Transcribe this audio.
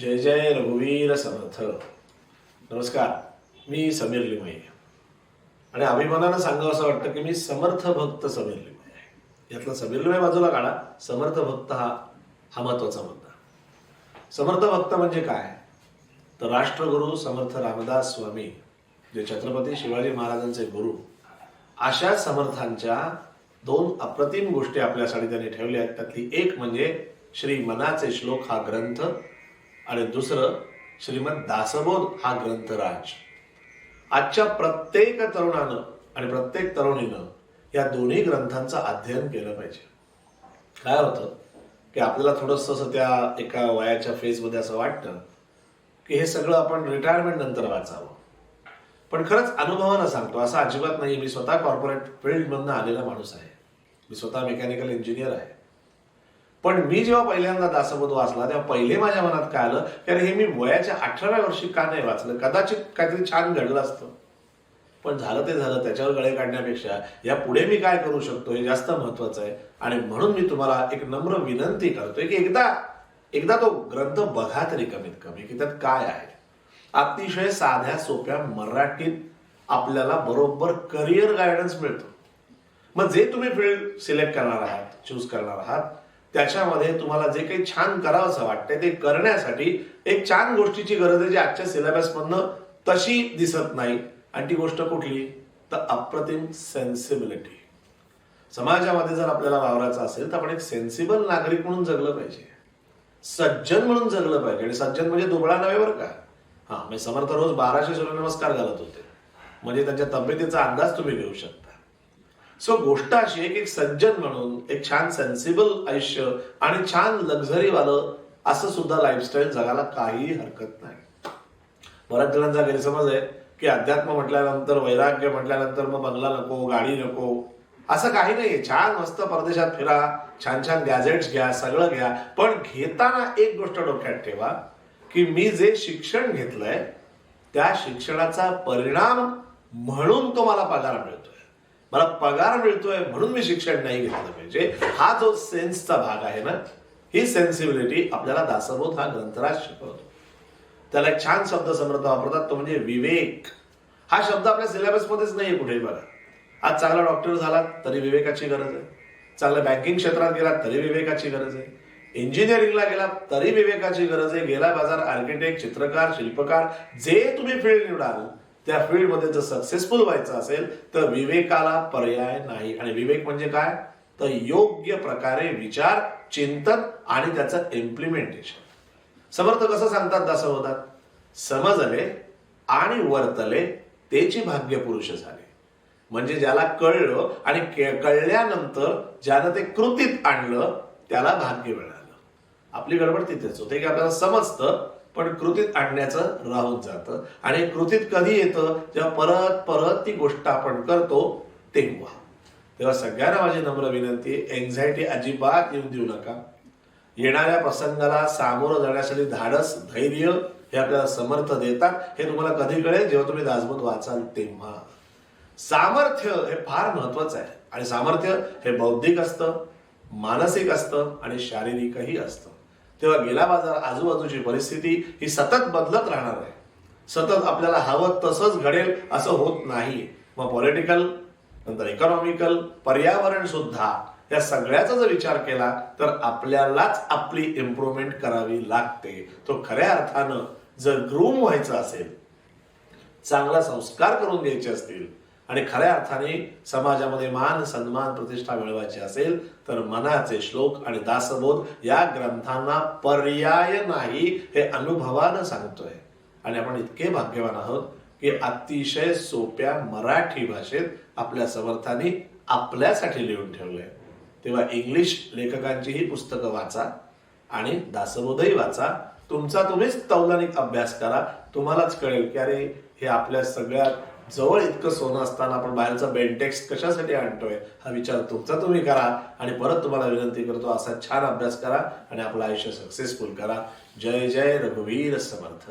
जय जय रघुवीर समर्थ. नमस्कार मी समीर लिमये आणि अभिमानानं सांगावं असं वाटतं की मी समर्थ भक्त समीर लिमये आहे. यातला समीर लिमये बाजूला काढा. समर्थ भक्त हा हा महत्त्वाचा मुद्दा. समर्थ भक्त म्हणजे काय? तर राष्ट्रगुरु समर्थ रामदास स्वामी जे छत्रपती शिवाजी महाराजांचे गुरु अशा समर्थांच्या दोन अप्रतिम गोष्टी आपल्यासाठी त्यांनी ठेवल्या आहेत. त्यातली एक म्हणजे श्री मनाचे श्लोक हा ग्रंथ आणि दुसरं श्रीमद दासबोध हा ग्रंथराज. आजच्या प्रत्येक तरुणानं आणि प्रत्येक तरुणीनं या दोन्ही ग्रंथांचं अध्ययन केलं पाहिजे. काय होतं? की आपल्याला थोडंसं असं त्या एका वयाच्या फेजमध्ये असं वाटतं की हे सगळं आपण रिटायरमेंट नंतर वाचावं. पण खरंच अनुभवानं सांगतो असं अजिबात नाही मी स्वतः कॉर्पोरेट फील्डमधनं आलेला माणूस आहे. मी स्वतः मेकॅनिकल इंजिनियर आहे. पण मी जेव्हा पहिल्यांदा दासबोध वाचला तेव्हा पहिले माझ्या मनात काय आलं? की अरे हे मी वयाच्या अठराव्या वर्षी का नाही वाचलं? कदाचित काहीतरी छान घडलं असतं. पण झालं ते झालं त्याच्यावर गळे काढण्यापेक्षा या पुढे मी काय करू शकतो हे जास्त महत्वाचं आहे. आणि म्हणून मी तुम्हाला एक नम्र विनंती करतोय की एकदा एकदा तो ग्रंथ बघा तरी कमीत कमी की त्यात काय आहे. अतिशय साध्या सोप्या मराठीत आपल्याला बरोबर करिअर गायडन्स मिळतो. मग जे तुम्ही फील्ड सिलेक्ट करणार आहात चूज करणार आहात त्याच्यामध्ये तुम्हाला जे काही छान करावंसं वाटतंय ते करण्यासाठी एक छान गोष्टीची गरज आहे जी आजच्या सिलेबस मधनं तशी दिसत नाही. आणि ती गोष्ट कुठली? तर अप्रतिम सेन्सिबिलिटी. समाजामध्ये जर आपल्याला वावरायचं असेल तर आपण एक सेन्सिबल नागरिक म्हणून जगलं पाहिजे. सज्जन म्हणून जगलं पाहिजे. आणि सज्जन म्हणजे दुबळा नव्हे बरं का? हा मी समर्थ रोज बाराशे सूर्यनमस्कार घालत होते. म्हणजे त्यांच्या तब्येतीचा अंदाज तुम्ही घेऊ शकता. सो गोष्ट अशी आहे की एक सज्जन म्हणून एक छान सेन्सिबल आयुष्य आणि छान लक्झरीवालं असं सुद्धा लाईफस्टाईल जगायला काही हरकत नाही. बऱ्याच जणांचा गैरसमज आहे की अध्यात्म म्हटल्यानंतर वैराग्य म्हटल्यानंतर मग बंगला नको गाडी नको असं काही नाही छान मस्त परदेशात फिरा छान छान गॅजेट्स घ्या सगळं घ्या. पण घेताना एक गोष्ट डोक्यात ठेवा की मी जे शिक्षण घेतलंय त्या शिक्षणाचा परिणाम म्हणून तो मला पगार मिळतोय. मला पगार मिळतोय म्हणून मी शिक्षण नाही घेतलं पाहिजे. हा जो सेन्सचा भाग आहे ना ही सेन्सिबिलिटी आपल्याला दासबोध हा ग्रंथराज शिकवतो. त्याला एक छान शब्द समर्थ वापरतात तो म्हणजे विवेक. हा शब्द आपल्या सिलेबसमध्येच मध्येच नाहीये कुठेही बघा. आज चांगला डॉक्टर झाला तरी विवेकाची गरज आहे. चांगल्या बँकिंग क्षेत्रात गेला तरी विवेकाची गरज आहे. इंजिनिअरिंगला गेला तरी विवेकाची गरज आहे. गेला बाजार आर्किटेक्ट चित्रकार शिल्पकार जे तुम्ही फील्ड निवडाल त्या फील्डमध्ये जर सक्सेसफुल व्हायचं असेल तर विवेकाला पर्याय नाही. आणि विवेक म्हणजे काय? तर योग्य प्रकारे विचार चिंतन आणि त्याचं इम्प्लिमेंटेशन समर्थ कसं सांगतात दासवतात समजले आणि वर्तले तेची भाग्य पुरुष झाले. म्हणजे ज्याला कळलं आणि कळल्यानंतर ज्यानं ते कृतीत आणलं त्याला भाग्य मिळालं. आपली गडबड तिथेच होते की आपल्याला समजतं पण कृतीत आणण्याचं राहून जातं. आणि कृतीत कधी येतं? जेव्हा परत परत ती गोष्ट आपण करतो तेव्हा. तेव्हा सगळ्यांना माझी नम्र विनंती आहे एन्झायटी अजिबात येऊन देऊ नका. येणाऱ्या प्रसंगाला सामोरं जाण्यासाठी धाडस धैर्य हे आपल्याला समर्थ देतात. हे तुम्हाला कधी कळेल? जेव्हा तुम्ही दासबोध वाचाल तेव्हा. सामर्थ्य हे फार महत्वाचं आहे. आणि सामर्थ्य हे बौद्धिक असतं मानसिक असतं आणि शारीरिकही असतं. तेव्हा गेला बाजार आजूबाजूची परिस्थिती ही सतत बदलत राहणार आहे. सतत आपल्याला हवं तसंच घडेल असं होत नाही मग पॉलिटिकल नंतर इकॉनॉमिकल पर्यावरण सुद्धा या सगळ्याचा जर विचार केला तर आपल्यालाच आपली इम्प्रूव्हमेंट करावी लागते. तो खऱ्या अर्थानं जर ग्रूम व्हायचं असेल चांगला संस्कार करून घ्यायचे असतील आणि खऱ्या अर्थाने समाजामध्ये मान सन्मान प्रतिष्ठा मिळवायची असेल तर मनाचे श्लोक आणि दासबोध या ग्रंथांना पर्याय नाही हे अनुभवानं सांगतोय. आणि आपण इतके भाग्यवान आहोत की अतिशय सोप्या मराठी भाषेत आपल्या समर्थांनी आपल्यासाठी लिहून ठेवलंय. तेव्हा इंग्लिश लेखकांची ही पुस्तकं वाचा आणि दासबोधही वाचा. तुमचा तुम्हीच तौलनिक अभ्यास करा. तुम्हालाच कळेल की अरे हे आपल्या सगळ्यात जवळ इतकं सोनं असताना आपण बाहेरचा बेंटेक्स कशासाठी आणतोय? हा विचार तुमचा तुम्ही करा. आणि परत तुम्हाला विनंती करतो असा छान अभ्यास करा आणि आपलं आयुष्य सक्सेसफुल करा. जय जय रघुवीर समर्थ.